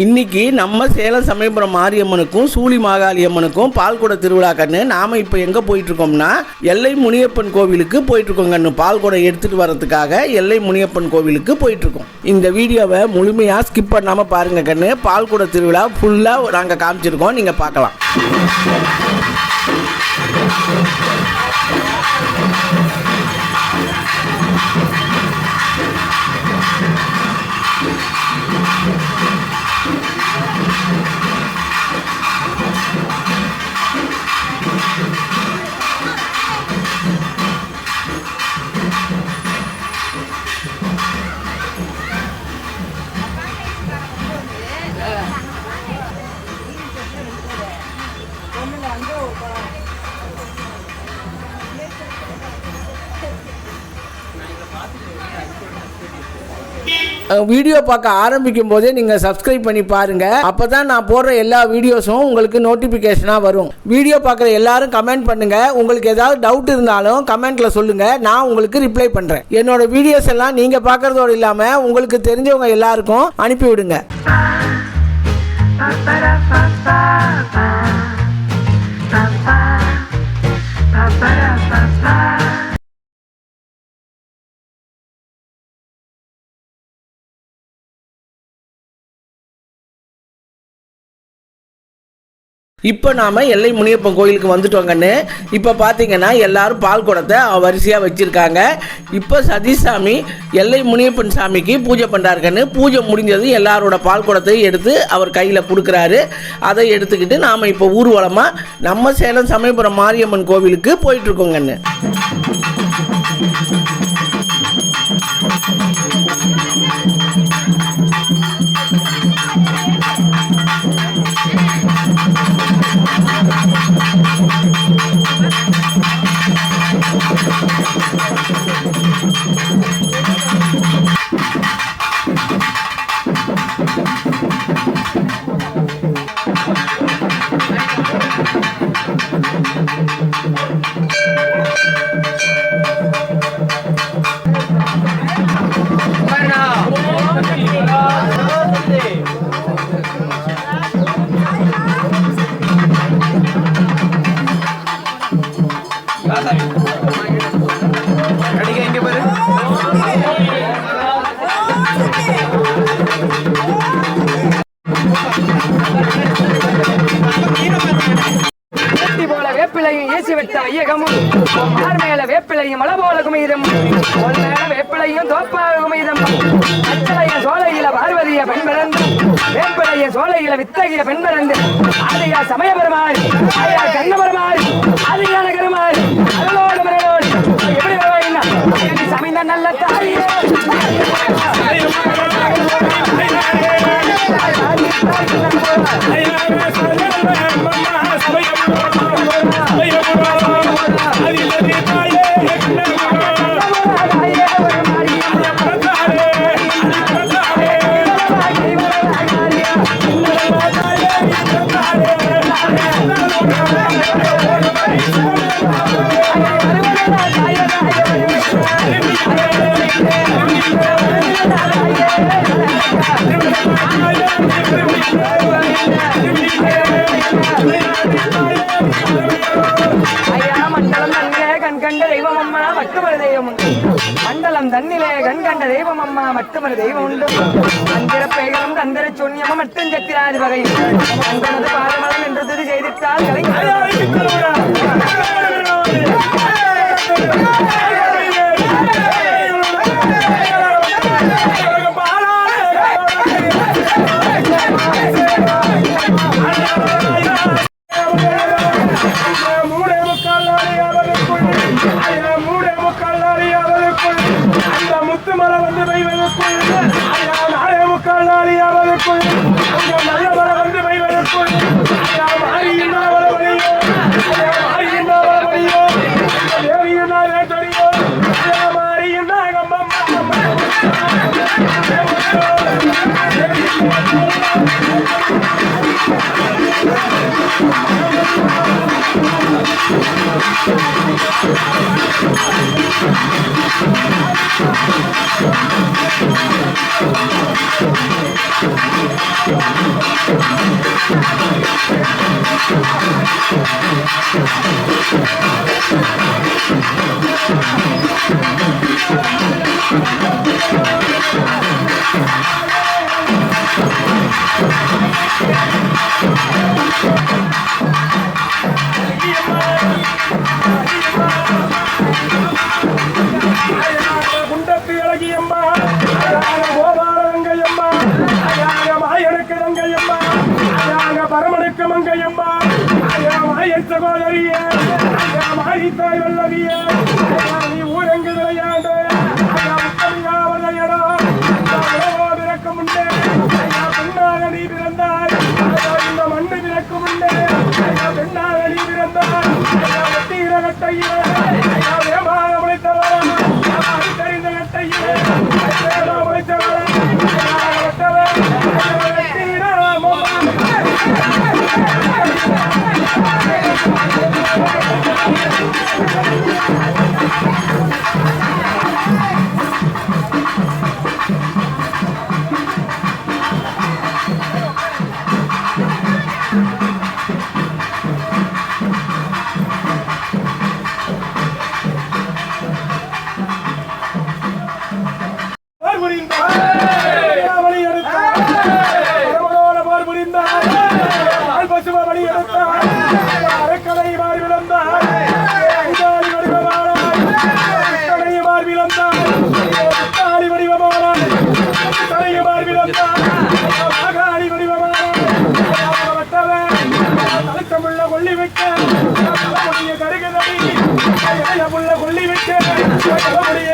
இன்னைக்கு நம்ம சேலம் சமயபுரம் மாரியம்மனுக்கும் சூளி மாகாளி அம்மனுக்கும் பால்குட திருவிழா கண்ணு. நாம இப்போ எங்க போயிட்டு இருக்கோம்னா எல்லை முனியப்பன் கோவிலுக்கு போயிட்டு இருக்கோம் கண்ணு. பால்குடம் எடுத்துட்டு வர்றதுக்காக எல்லை முனியப்பன் கோவிலுக்கு போயிட்டு இருக்கோம் இந்த வீடியோவை முழுமையா ஸ்கிப் பண்ணாம பாருங்க கண்ணு. பால்குட திருவிழா ஃபுல்லா நாங்க காமிச்சிருக்கோம். நீங்க பார்க்கலாம். வீடியோ பார்க்க ஆரம்பிக்கும் போதே நீங்கள் சப்ஸ்கிரைப் பண்ணி பாருங்க. அப்போ தான் நான் போடுற எல்லா வீடியோஸும் உங்களுக்கு நோட்டிஃபிகேஷனாக வரும். வீடியோ பார்க்குற எல்லாரும் கமெண்ட் பண்ணுங்க. உங்களுக்கு ஏதாவது டவுட் இருந்தாலும் கமெண்ட்ல சொல்லுங்க. நான் உங்களுக்கு ரிப்ளை பண்ணுறேன் என்னோட வீடியோஸ் எல்லாம் நீங்கள் பார்க்கறதோடு இல்லாமல் உங்களுக்கு தெரிஞ்சவங்க எல்லாருக்கும் அனுப்பி விடுங்க. இப்போ நாம எல்லை முனியப்பன் கோயிலுக்கு வந்துட்டோங்கன்னு இப்போ பார்த்தீங்கன்னா எல்லாரும் பால் குடத்தை வரிசையாக வச்சுருக்காங்க. இப்போ சதீஷ் எல்லை முனியப்பன் சாமிக்கு பூஜை பண்ணுறாருக்கன்னு பூஜை முடிஞ்சது எல்லாரோட பால் குடத்தையும் எடுத்து அவர் கையில் கொடுக்குறாரு. அதை எடுத்துக்கிட்டு நாம் இப்போ ஊர்வலமாக நம்ம சேலம் சமயபுரம் மாரியம்மன் கோவிலுக்கு போயிட்டுருக்கோங்கன்னு ஏசி விட்ட மேல வேப்பிலையும் மலை போல குமிதம் மேல வேப்பிலையும் தோப்பாக குமிதம் அச்சலைய சோலையில பார்வதிய பெண் பிறந்து வேப்பிலைய சோலையில வித்தகிய பெண் பிறந்து ஆதையா சமயபெருமாள் ஆயா கண்ணபெருமாள் அதையா கருமாள் அருளோடு மரணோடு எப்படி வருவாயின்னா சமைந்த நல்ல தாயே தெய்வம் உண்டு மந்திர பெயரும் கந்தர சூன்யமும் மட்டும் சத்திராதி வகை அந்தனது உள்ள கொல்லி விட்டு தலைமுடிய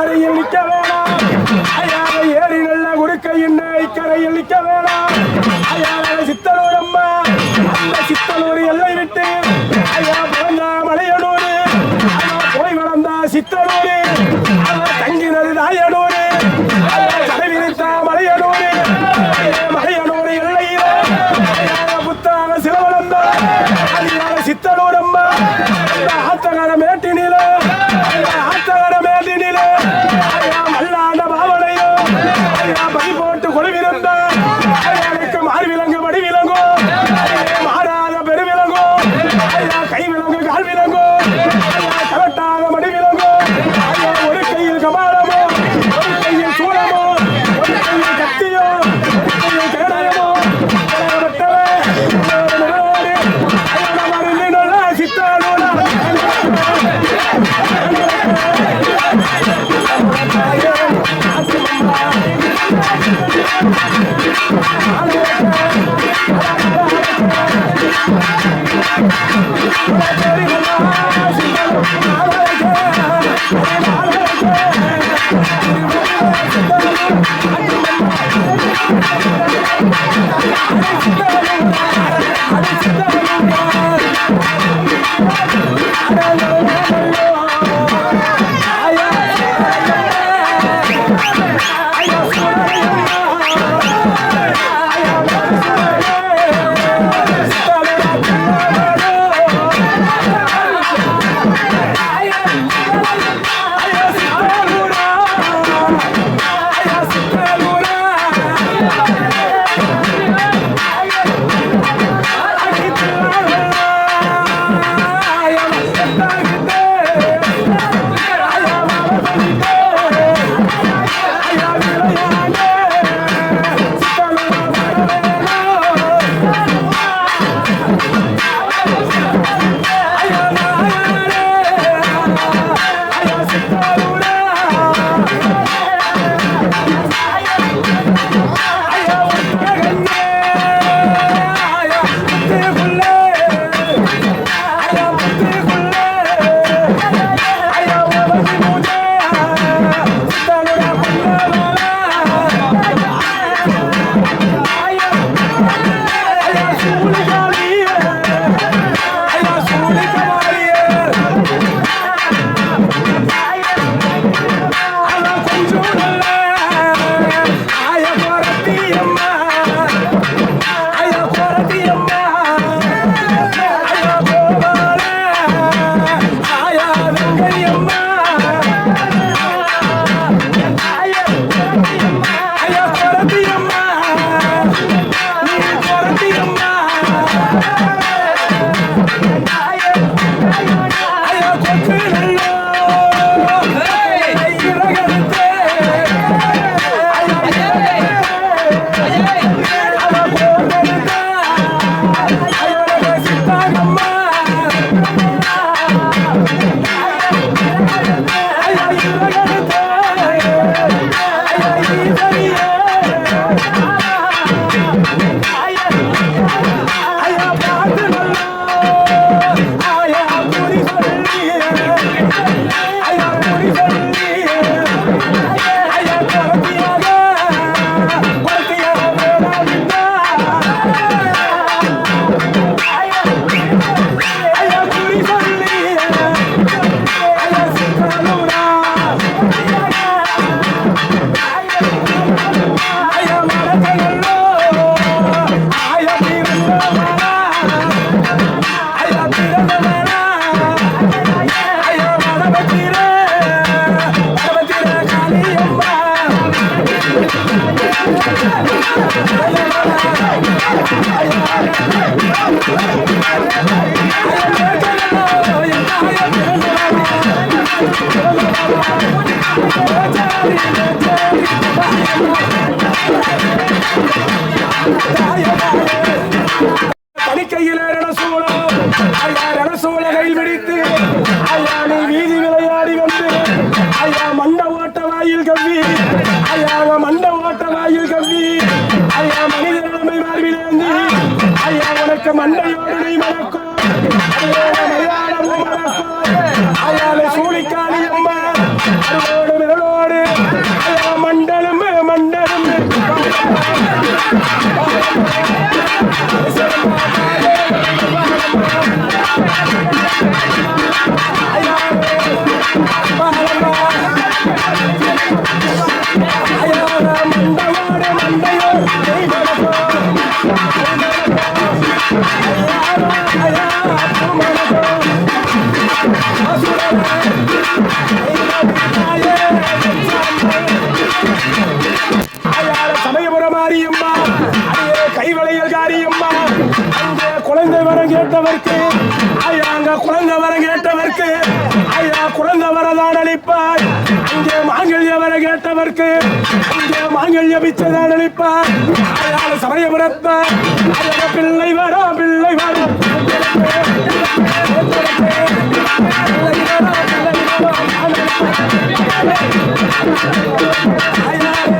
cara y el licor. Thank you. பிடித்து ஐயா நீ வீதி விளையாடி வந்து. ஐயா மண்ட ஓட்ட வாயில் கவி ஐயா மண்ட ஓட்ட வாயில் கவி ஐயா மனித நிலைமை மார்பிலேந்தி ஐயா உனக்கு மண்டையோடனை மறக்கும் மணக்கும் மலையாளமும் சூழிக்காளி அம்மா. விரலோடு. ஐயா மண்டலும் மண்டலும். குழந்தை வரம் கேட்டவர்க்கு ஐயா அங்க குழந்தை வரம் கேட்டவர்க்கு ஐயா குழந்தை வரதான் அளிப்பார். இங்கே மாங்கல்ய வர கேட்டவர்க்கு இங்கே மாங்கல்ய பிச்சைதான் அளிப்பார். அதனால சமயபுரத்த பிள்ளை வரா பிள்ளை வரும் சமயபுரத்தை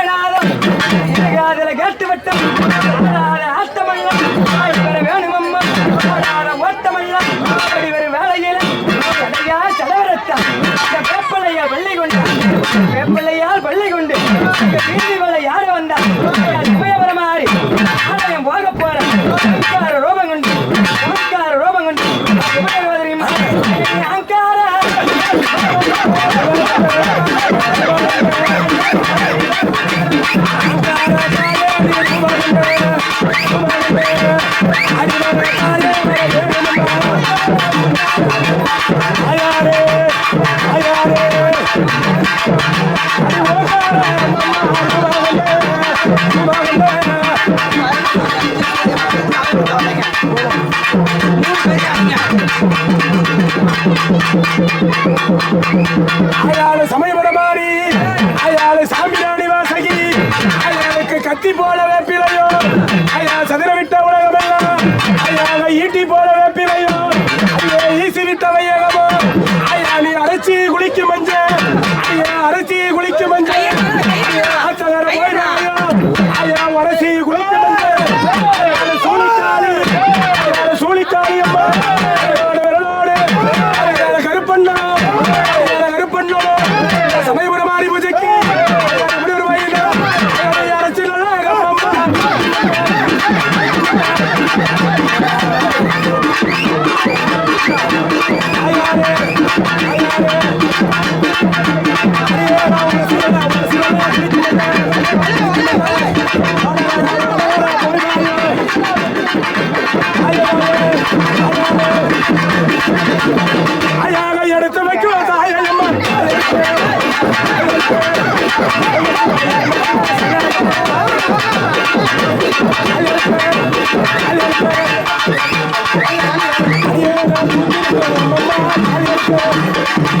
Thank you. அயாளு சமயபுரமாரி அயாளு சாம்பிராணி வாசகி அயாளுக்கு கத்தி போல வேப்பிலையோ அயா சதுர விட்ட உலகமெல்லாம் அயாளை ஈட்டி போல Thank you.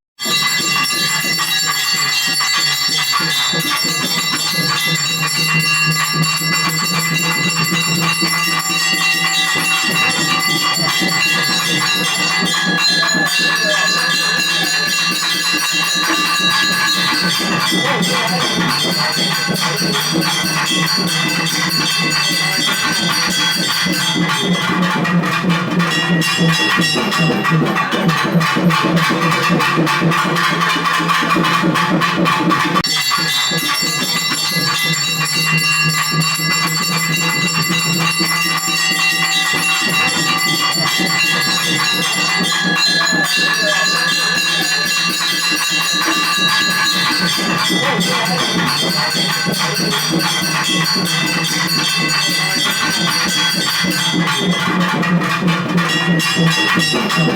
ハハハハ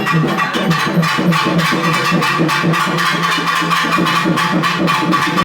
フフフフフ。